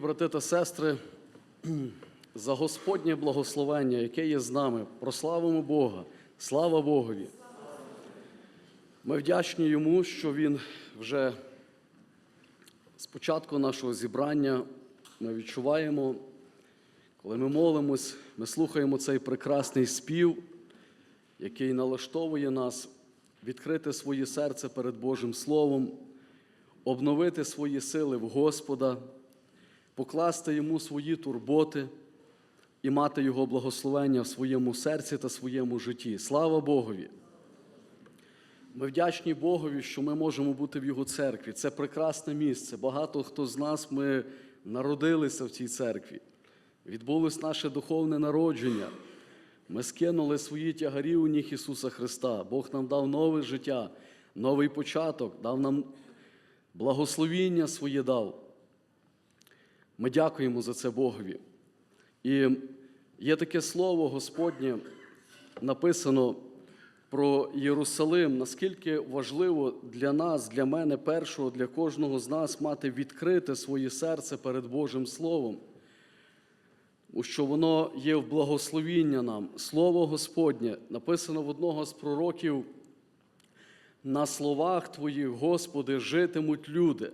брати та сестри, за Господнє благословення, яке є з нами, прославимо Бога, слава Богові. Ми вдячні Йому, що Він вже з початку нашого зібрання ми відчуваємо, коли ми молимось, ми слухаємо цей прекрасний спів, який налаштовує нас відкрити своє серце перед Божим Словом, обновити свої сили в Господа, покласти йому свої турботи і мати Його благословення в своєму серці та своєму житті. Слава Богові! Ми вдячні Богові, що ми можемо бути в Його церкві. Це прекрасне місце. Багато хто з нас ми народилися в цій церкві. Відбулось наше духовне народження. Ми скинули свої тягарі у ніг Ісуса Христа. Бог нам дав нове життя, новий початок, дав нам благословіння своє дав. Ми дякуємо за це Богові. І є таке слово Господнє, написано про Єрусалим, наскільки важливо для нас, для мене першого, для кожного з нас мати відкрите своє серце перед Божим Словом, що воно є в благословіння нам. Слово Господнє написано в одного з пророків. На словах Твоїх, Господи, житимуть люди.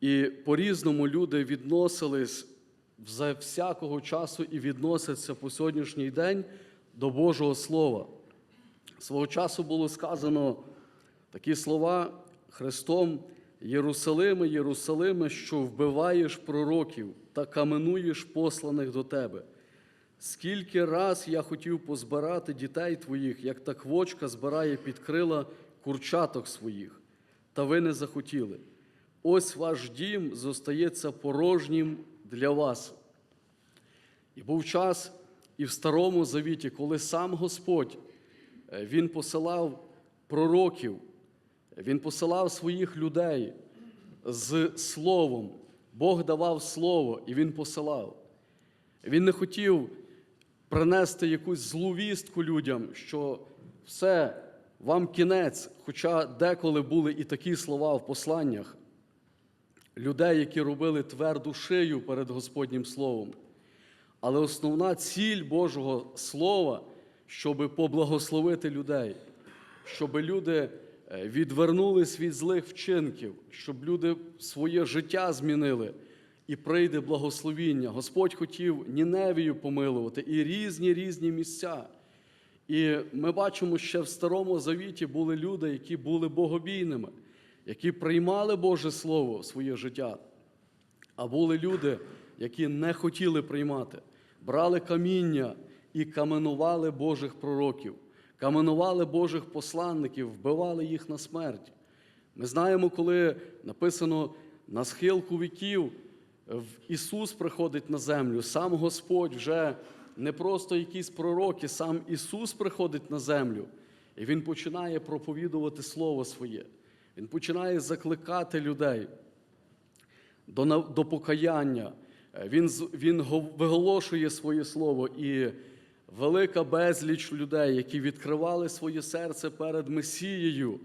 І по-різному люди відносились за всякого часу і відносяться по сьогоднішній день до Божого Слова. Свого часу було сказано такі слова Христом Єрусалиме, Єрусалиме, що вбиваєш пророків та каменуєш посланих до тебе. Скільки раз я хотів позбирати дітей твоїх, як та квочка збирає під крила курчаток своїх, та ви не захотіли. Ось ваш дім зостається порожнім для вас. І був час і в Старому Завіті, коли сам Господь е, Він посилав пророків, Він посилав своїх людей з Словом. Бог давав Слово, і Він посилав. Він не хотів принести якусь злу вістку людям, що все, вам кінець, хоча деколи були і такі слова в посланнях людей, які робили тверду шию перед Господнім Словом. Але основна ціль Божого Слова, щоб поблагословити людей, щоб люди е, відвернулись від злих вчинків, щоб люди своє життя змінили і прийде благословіння. Господь хотів Ніневію помилувати і різні різні місця. І ми бачимо, що в Старому Завіті були люди, які були богобійними, які приймали Боже Слово в своє життя. А були люди, які не хотіли приймати, брали каміння і каменували Божих пророків, каменували Божих посланників, вбивали їх на смерть. Ми знаємо, коли написано на схилку віків, Ісус приходить на землю, сам Господь вже не просто якісь пророки, сам Ісус приходить на землю, і Він починає проповідувати Слово своє. Він починає закликати людей до, до покаяння. Е, Він, він виголошує своє слово, і велика безліч людей, які відкривали своє серце перед Месією,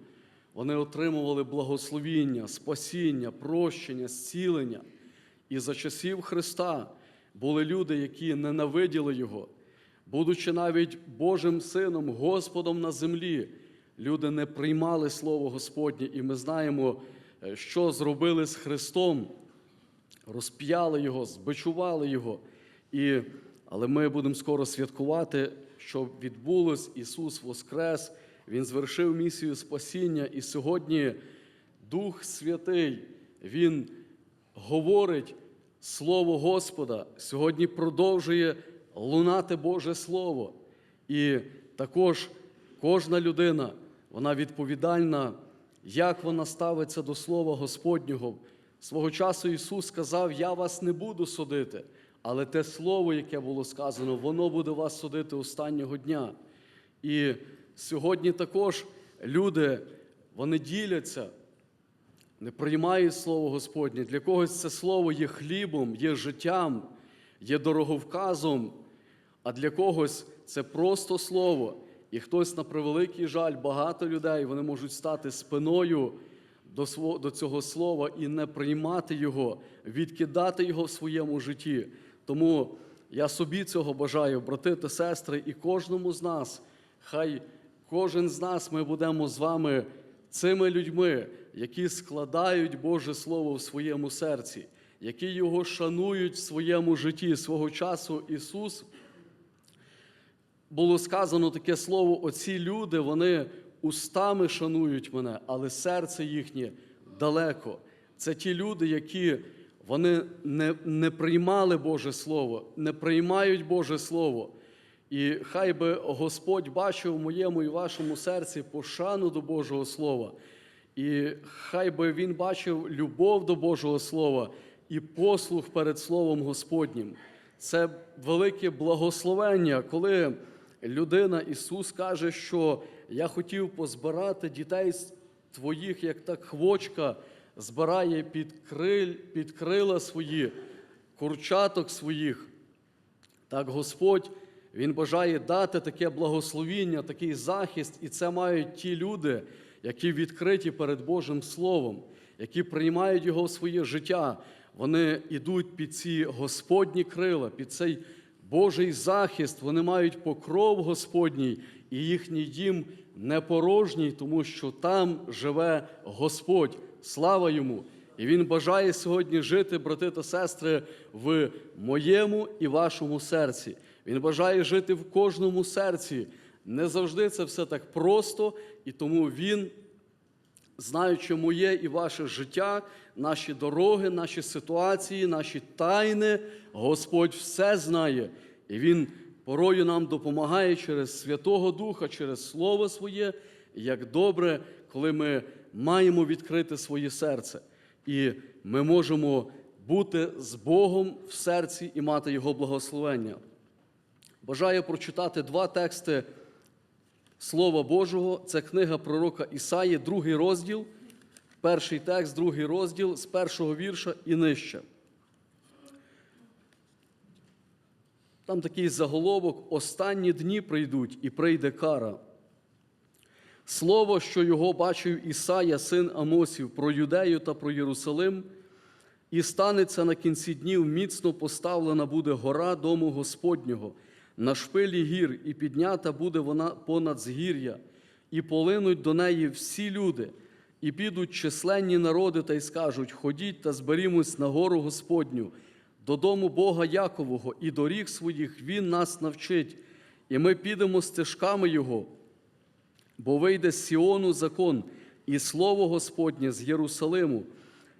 вони отримували благословіння, спасіння, прощення, зцілення. І за часів Христа були люди, які ненавиділи Його, будучи навіть Божим Сином, Господом на землі, люди не приймали Слово Господнє, і ми знаємо, е, що зробили з Христом розп'яли його, збичували його. І, але ми будемо скоро святкувати, що відбулось Ісус Воскрес, Він звершив місію спасіння, і сьогодні Дух Святий, Він говорить Слово Господа, сьогодні продовжує лунати Боже Слово. І також кожна людина, вона відповідальна, як вона ставиться до Слова Господнього. Свого часу Ісус сказав: Я вас не буду судити, але те слово, яке було сказано, воно буде вас судити останнього дня. І сьогодні також люди вони діляться, не приймають Слово Господнє. Для когось це слово є хлібом, є життям, є дороговказом, а для когось це просто слово. І хтось, на превеликий жаль, багато людей вони можуть стати спиною до, сво- до цього слова і не приймати його, відкидати його в своєму житті. Тому я собі цього бажаю, брати та сестри, і кожному з нас. Хай кожен з нас ми будемо з вами цими людьми, які складають Боже Слово в своєму серці, які його шанують в своєму житті. Свого часу Ісус було сказано таке слово: оці люди, вони устами шанують мене, але серце їхнє далеко. Це ті люди, які вони не, не приймали Боже Слово, не приймають Боже Слово. І хай би Господь бачив в моєму і вашому серці пошану до Божого Слова. І хай би Він бачив любов до Божого Слова і послух перед Словом Господнім. Це велике благословення, коли людина Ісус каже, що я хотів позбирати дітей твоїх, як та хвочка збирає під, криль, під крила свої, курчаток своїх. Так Господь Він бажає дати таке благословіння, такий захист, і це мають ті люди, які відкриті перед Божим Словом, які приймають його в своє життя. Вони йдуть під ці Господні крила, під цей Божий захист. Вони мають покров Господній, і їхній дім не порожній, тому що там живе Господь. Слава йому! І Він бажає сьогодні жити, брати та сестри, в моєму і вашому серці. Він бажає жити в кожному серці. Не завжди це все так просто, і тому Він, знаючи моє і ваше життя, наші дороги, наші ситуації, наші тайни, Господь все знає. І Він порою нам допомагає через Святого Духа, через Слово Своє, як добре, коли ми маємо відкрити своє серце. І ми можемо бути з Богом в серці і мати Його благословення. Бажаю прочитати два тексти Слова Божого. Це книга пророка Ісаї, другий розділ, перший текст, другий розділ з першого вірша і нижче. Там такий заголовок: останні дні прийдуть і прийде кара. Слово, що його бачив Ісая, син Амосів, про Юдею та про Єрусалим, і станеться на кінці днів міцно поставлена буде гора дому Господнього, на шпилі гір, і піднята буде вона понад згір'я, і полинуть до неї всі люди, і підуть численні народи та й скажуть: Ходіть та зберімось на гору Господню, додому Бога Якового, і доріг своїх Він нас навчить, і ми підемо стежками Його. Бо вийде з Сіону закон і слово Господнє з Єрусалиму,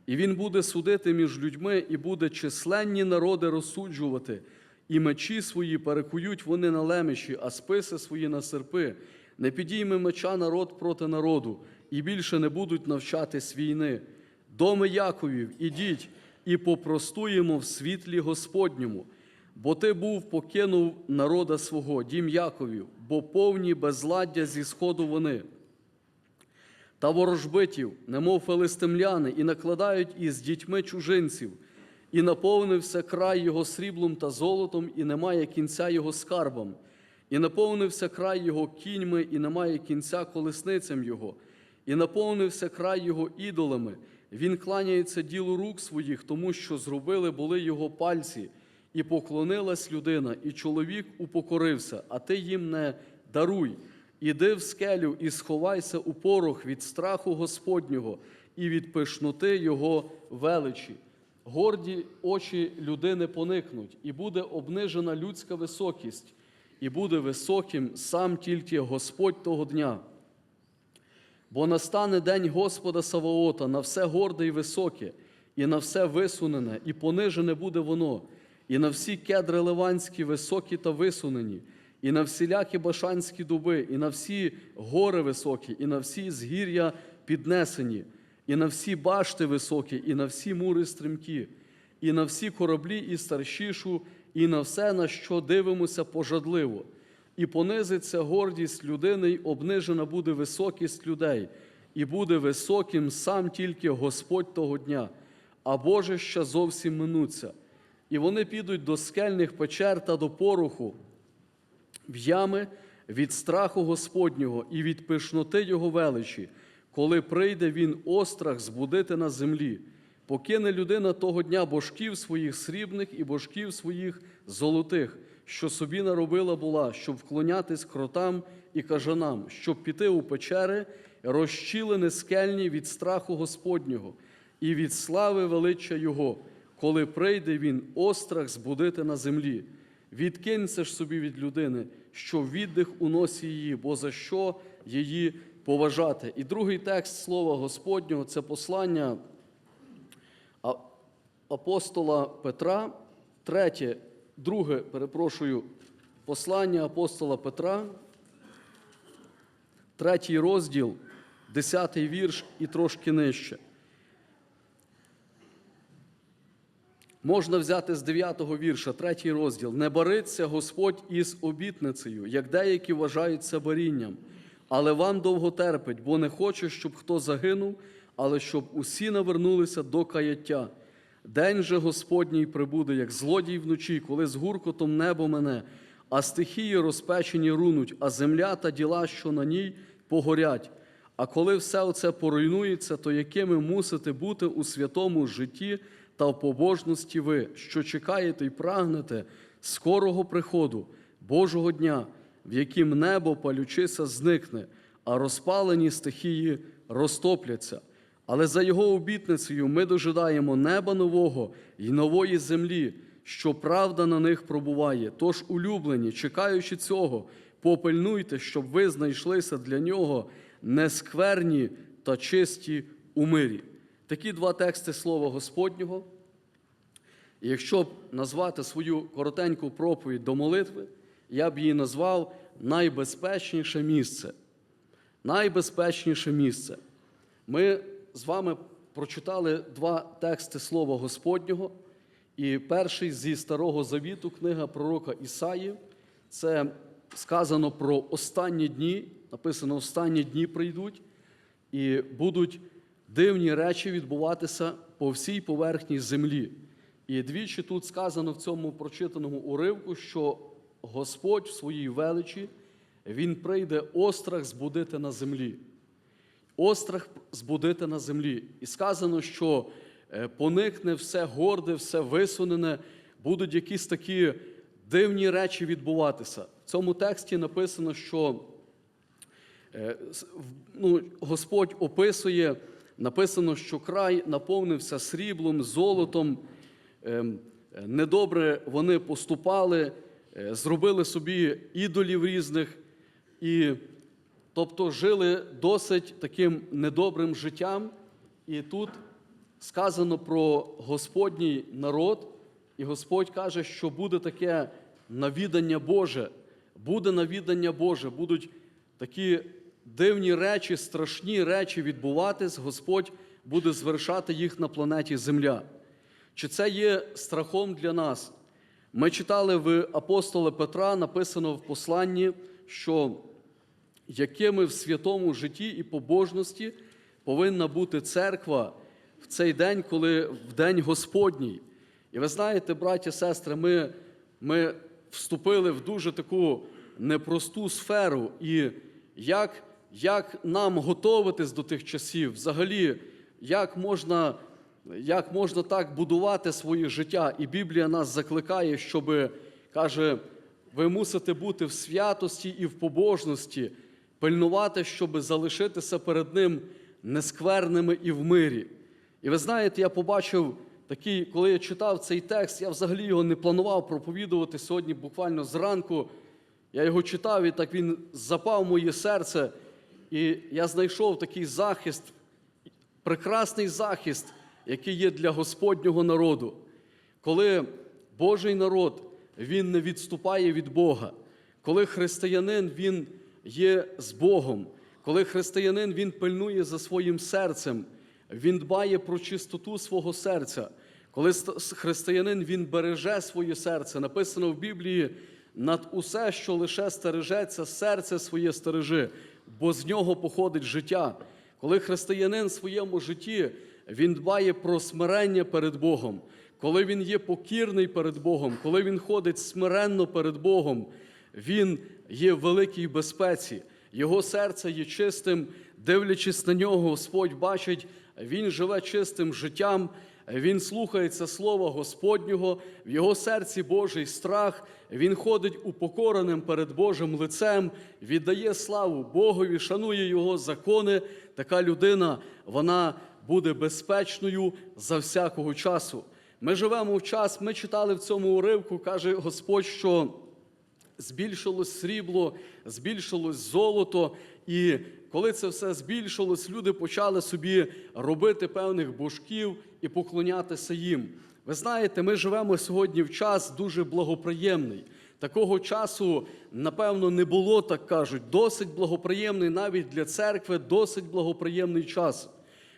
і він буде судити між людьми, і буде численні народи розсуджувати, і мечі свої перекують вони на лемеші, а списи свої на серпи. Не підійме меча народ проти народу, і більше не будуть навчатись війни. Доми Яковів, ідіть і попростуємо в світлі Господньому. Бо ти був покинув народа свого, дім Яковів, бо повні безладдя зі сходу вони. Та ворожбитів, немов филистимляни, і накладають із дітьми чужинців, і наповнився край його сріблом та золотом, і немає кінця його скарбам, і наповнився край його кіньми, і немає кінця колесницям його, і наповнився край його ідолами. Він кланяється ділу рук своїх, тому що зробили були його пальці. І поклонилась людина, і чоловік упокорився, а ти їм не даруй. Іди в скелю і сховайся у порох від страху Господнього і від пишноти Його величі. Горді очі людини поникнуть, і буде обнижена людська високість, і буде високим сам тільки Господь того дня. Бо настане день Господа Саваота на все горде і високе, і на все висунене, і понижене буде воно і на всі кедри ливанські високі та висунені, і на всілякі башанські дуби, і на всі гори високі, і на всі згір'я піднесені, і на всі башти високі, і на всі мури стрімкі, і на всі кораблі і старшішу, і на все, на що дивимося пожадливо. І понизиться гордість людини, й обнижена буде високість людей, і буде високим сам тільки Господь того дня, а Боже ще зовсім минуться. І вони підуть до скельних печер та до пороху, в ями від страху Господнього і від пишноти Його величі, коли прийде він острах збудити на землі. Покине людина того дня божків своїх срібних і божків своїх золотих, що собі наробила була, щоб вклонятись кротам і кажанам, щоб піти у печери, розчілені скельні від страху Господнього і від слави величчя Його, коли прийде він острах збудити на землі. Відкинься ж собі від людини, що віддих у носі її, бо за що її поважати. І другий текст Слова Господнього це послання апостола Петра, третє, друге, перепрошую, послання апостола Петра, третій розділ, десятий вірш і трошки нижче. Можна взяти з 9-го вірша, третій розділ. Не бариться Господь із обітницею, як деякі вважають це барінням, але вам довго терпить, бо не хоче, щоб хто загинув, але щоб усі навернулися до каяття. День же Господній прибуде, як злодій вночі, коли з гуркотом небо мене, а стихії розпечені рунуть, а земля та діла, що на ній, погорять. А коли все оце поруйнується, то якими мусите бути у святому житті та в побожності ви, що чекаєте і прагнете скорого приходу Божого дня, в яким небо палючися зникне, а розпалені стихії розтопляться. Але за його обітницею ми дожидаємо неба нового і нової землі, що правда на них пробуває. Тож, улюблені, чекаючи цього, попильнуйте, щоб ви знайшлися для нього нескверні та чисті у мирі. Такі два тексти Слова Господнього. Якщо б назвати свою коротеньку проповідь до молитви, я б її назвав найбезпечніше місце. Найбезпечніше місце. Ми з вами прочитали два тексти Слова Господнього. І перший зі Старого Завіту, книга пророка Ісаї, це сказано про останні дні, написано, останні дні прийдуть, і будуть дивні речі відбуватися по всій поверхні землі. І двічі тут сказано в цьому прочитаному уривку, що Господь в своїй величі, Він прийде острах збудити на землі. Острах збудити на землі. І сказано, що е, поникне все горде, все висунене, будуть якісь такі дивні речі відбуватися. В цьому тексті написано, що Е, ну, Господь описує, написано, що край наповнився сріблом, золотом. Ем, Недобре вони поступали, е, зробили собі ідолів різних, і тобто жили досить таким недобрим життям. І тут сказано про Господній народ, і Господь каже, що буде таке навідання Боже, буде навідання Боже, будуть такі дивні речі, страшні речі відбуватись, Господь буде звершати їх на планеті Земля. Чи це є страхом для нас? Ми читали в апостола Петра, написано в посланні, що якими в святому житті і побожності повинна бути церква в цей день, коли в день Господній. І ви знаєте, браті, сестри, ми, ми вступили в дуже таку непросту сферу. І як, як нам готуватись до тих часів, взагалі, як можна, як можна так будувати своє життя? І Біблія нас закликає, щоб каже, ви мусите бути в святості і в побожності, пильнувати, щоб залишитися перед Ним нескверними і в мирі. І ви знаєте, я побачив такий, коли я читав цей текст, я взагалі його не планував проповідувати сьогодні, буквально зранку. Я його читав, і так він запав моє серце. І я знайшов такий захист, прекрасний захист, який є для Господнього народу. Коли Божий народ він не відступає від Бога, коли християнин він є з Богом, коли християнин він пильнує за своїм серцем, він дбає про чистоту свого серця, коли християнин він береже своє серце, написано в Біблії, над усе, що лише стережеться, серце своє стережи, бо з нього походить життя. Коли християнин в своєму житті він дбає про смирення перед Богом, коли він є покірний перед Богом, коли він ходить смиренно перед Богом, він є в великій безпеці. Його серце є чистим дивлячись на нього, Господь бачить, він живе чистим життям, він слухається слова Господнього, в його серці Божий страх, він ходить упокореним перед Божим лицем, віддає славу Богові, шанує Його закони. Така людина, вона буде безпечною за всякого часу. Ми живемо в час, ми читали в цьому уривку, каже Господь, що збільшилось срібло, збільшилось золото, і коли це все збільшилось, люди почали собі робити певних божків і поклонятися їм. Ви знаєте, ми живемо сьогодні в час дуже благоприємний. Такого часу, напевно, не було, так кажуть, досить благоприємний навіть для церкви, досить благоприємний час.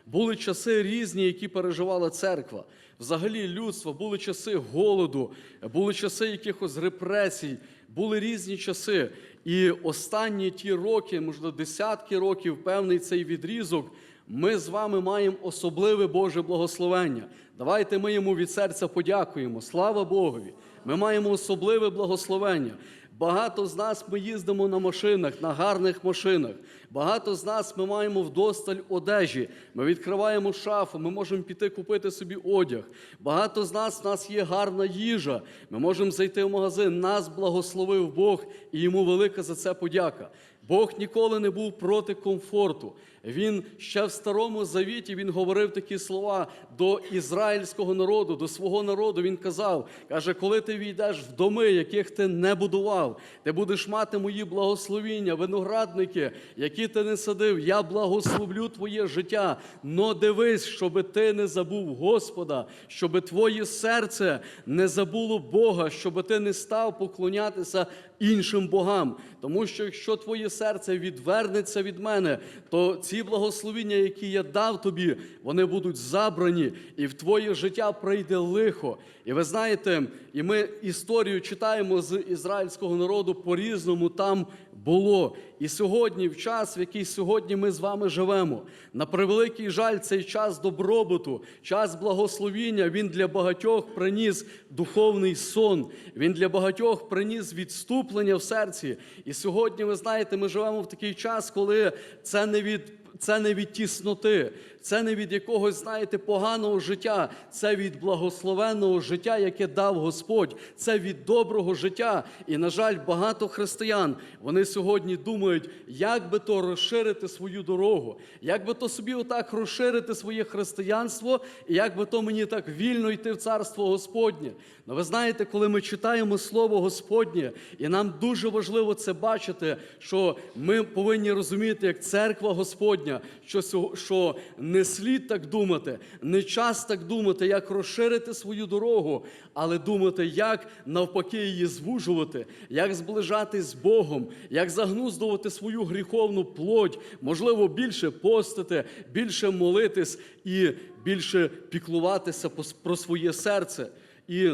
Були часи різні, які переживала церква. Взагалі людство, були часи голоду, були часи якихось репресій, були різні часи. І останні ті роки, можливо, десятки років, певний цей відрізок, ми з вами маємо особливе Боже благословення. Давайте ми йому від серця подякуємо. Слава Богові! Ми маємо особливе благословення. Багато з нас ми їздимо на машинах, на гарних машинах. Багато з нас ми маємо вдосталь одежі. Ми відкриваємо шафу, ми можемо піти купити собі одяг. Багато з нас в нас є гарна їжа. Ми можемо зайти в магазин. Нас благословив Бог, і йому велика за це подяка. Бог ніколи не був проти комфорту. Він ще в старому завіті він говорив такі слова до ізраїльського народу, до свого народу. Він казав: каже, коли ти війдеш в доми, яких ти не будував, ти будеш мати мої благословіння, виноградники, які ти не садив. Я благословлю твоє життя. Но дивись, щоби ти не забув Господа, щоби твоє серце не забуло Бога, щоби ти не став поклонятися іншим богам. Тому що якщо твоє серце відвернеться від мене, то ці благословіння, які я дав тобі, вони будуть забрані, і в твоє життя прийде лихо. І ви знаєте, і ми історію читаємо з ізраїльського народу по-різному там було. І сьогодні, в час, в який сьогодні ми з вами живемо, на превеликий жаль, цей час добробуту, час благословіння, він для багатьох приніс духовний сон, він для багатьох приніс відступлення в серці. І сьогодні, ви знаєте, ми живемо в такий час, коли це не від. Це не від тісноти, це не від якогось, знаєте, поганого життя, це від благословенного життя, яке дав Господь, це від доброго життя. І, на жаль, багато християн вони сьогодні думають, як би то розширити свою дорогу, як би то собі отак розширити своє християнство, і як би то мені так вільно йти в царство Господнє. Ну, ви знаєте, коли ми читаємо Слово Господнє, і нам дуже важливо це бачити, що ми повинні розуміти, як церква Господня, що, що не слід так думати, не час так думати, як розширити свою дорогу, але думати, як навпаки її звужувати, як зближатись з Богом, як загнуздувати свою гріховну плоть, можливо, більше постити, більше молитись і більше піклуватися про своє серце. І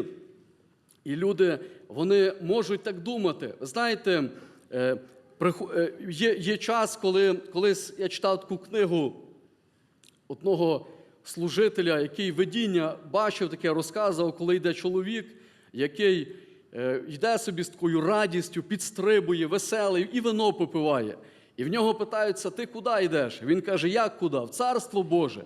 і люди вони можуть так думати. Знаєте, е, е, є, є час, коли колись я читав таку книгу одного служителя, який видіння бачив таке, розказував, коли йде чоловік, який е, йде собі з такою радістю, підстрибує, веселий і вино попиває. І в нього питаються: ти куди йдеш? Він каже: Як куди? В царство Боже.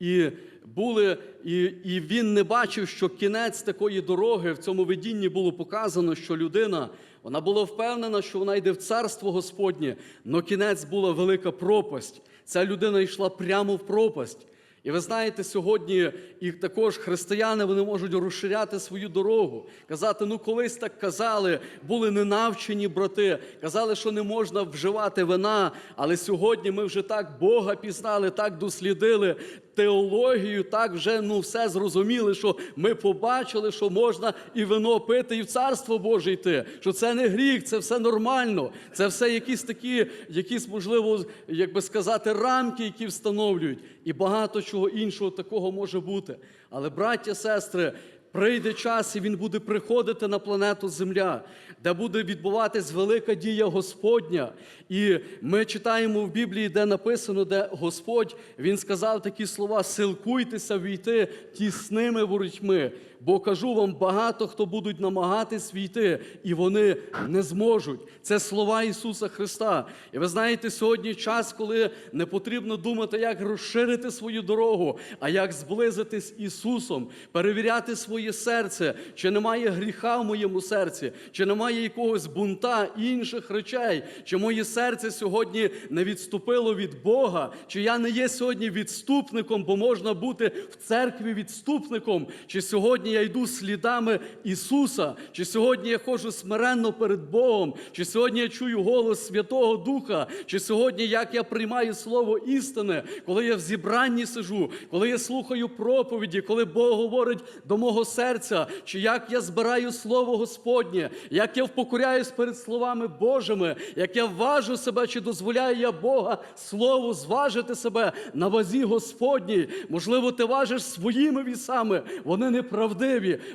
І були, і, і він не бачив, що кінець такої дороги в цьому видінні було показано, що людина вона була впевнена, що вона йде в царство Господнє, але кінець була велика пропасть. Ця людина йшла прямо в пропасть. І ви знаєте, сьогодні і також християни вони можуть розширяти свою дорогу, казати, ну колись так казали, були ненавчені брати, казали, що не можна вживати вина, але сьогодні ми вже так Бога пізнали, так дослідили теологію, так вже ну все зрозуміли, що ми побачили, що можна і вино пити, і в царство Боже йти. Що це не гріх, це все нормально. Це все якісь такі, якісь, можливо, як би сказати, рамки, які встановлюють. І багато чого іншого такого може бути. Але, браття, сестри, прийде час, і він буде приходити на планету Земля, де буде відбуватись велика дія Господня. І ми читаємо в Біблії, де написано, де Господь він сказав такі слова: силкуйтеся війти тісними воротьми, бо кажу вам, багато хто будуть намагатись війти, і вони не зможуть. Це слова Ісуса Христа. І ви знаєте, сьогодні час, коли не потрібно думати, як розширити свою дорогу, а як зблизитись Ісусом, перевіряти своє серце, чи немає гріха в моєму серці, чи немає якогось бунта інших речей, чи моє серце сьогодні не відступило від Бога, чи я не є сьогодні відступником, бо можна бути в церкві відступником, чи сьогодні я йду слідами Ісуса, чи сьогодні я ходжу смиренно перед Богом, чи сьогодні я чую голос Святого Духа, чи сьогодні як я приймаю слово істини, коли я в зібранні сижу, коли я слухаю проповіді, коли Бог говорить до мого серця, чи як я збираю слово Господнє, як я впокоряюсь перед словами Божими, як я важу себе, чи дозволяю я Бога слову зважити себе на вазі Господній. Можливо, ти важиш своїми вісами, вони неправдиві,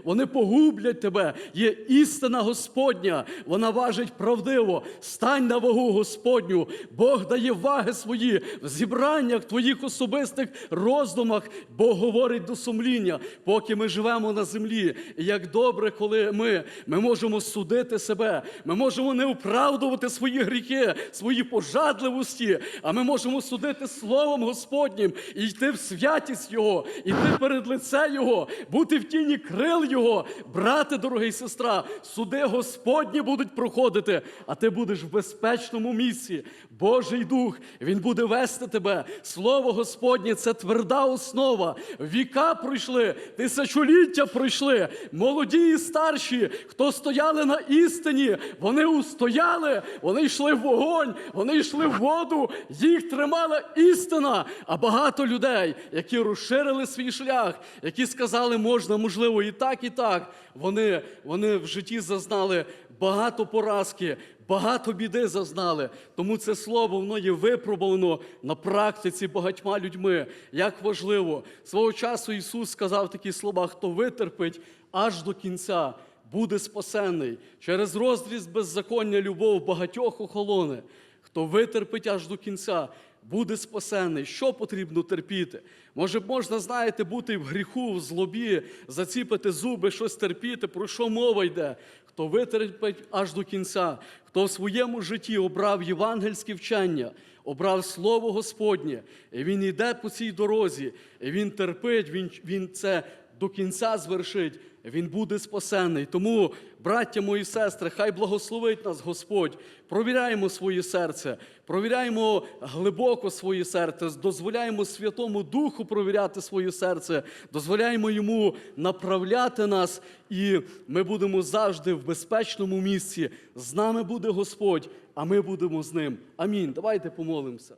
вони погублять тебе. Є істина Господня, вона важить правдиво. Стань на вагу Господню. Бог дає ваги свої в зібраннях твоїх особистих роздумах. Бог говорить до сумління, поки ми живемо на землі. І як добре, коли ми, ми можемо судити себе, ми можемо не оправдувати свої гріхи, свої пожадливості, а ми можемо судити Словом Господнім і йти в святість Його, йти перед лице Його, бути в тіні крил Його. Брате, дорогий сестра, суди Господні будуть проходити, а ти будеш в безпечному місці. Божий Дух, Він буде вести тебе. Слово Господнє це тверда основа. Віка пройшли, тисячоліття пройшли. Молоді і старші, хто стояли на істині, вони устояли, вони йшли в вогонь, вони йшли в воду, їх тримала істина. А багато людей, які розширили свій шлях, які сказали, можна, можливо, і так, і так. Вони, вони в житті зазнали багато поразки, багато біди зазнали. Тому це слово воно є випробовано на практиці багатьма людьми. Як важливо, свого часу Ісус сказав такі слова: хто витерпить аж до кінця, буде спасенний. Через розріз беззаконня любов багатьох охолоне. Хто витерпить аж до кінця, буде спасений. Що потрібно терпіти? Може, можна, знаєте, бути в гріху, в злобі, заціпити зуби, щось терпіти, про що мова йде? Хто витерпить аж до кінця, хто в своєму житті обрав євангельське вчення, обрав Слово Господнє, і він йде по цій дорозі, і він терпить, він, він це до кінця звершить, він буде спасений. Тому, браття мої сестри, хай благословить нас Господь. Провіряємо своє серце, провіряємо глибоко своє серце, дозволяємо Святому Духу провіряти своє серце, дозволяємо йому направляти нас, і ми будемо завжди в безпечному місці. З нами буде Господь, а ми будемо з ним. Амінь. Давайте помолимося.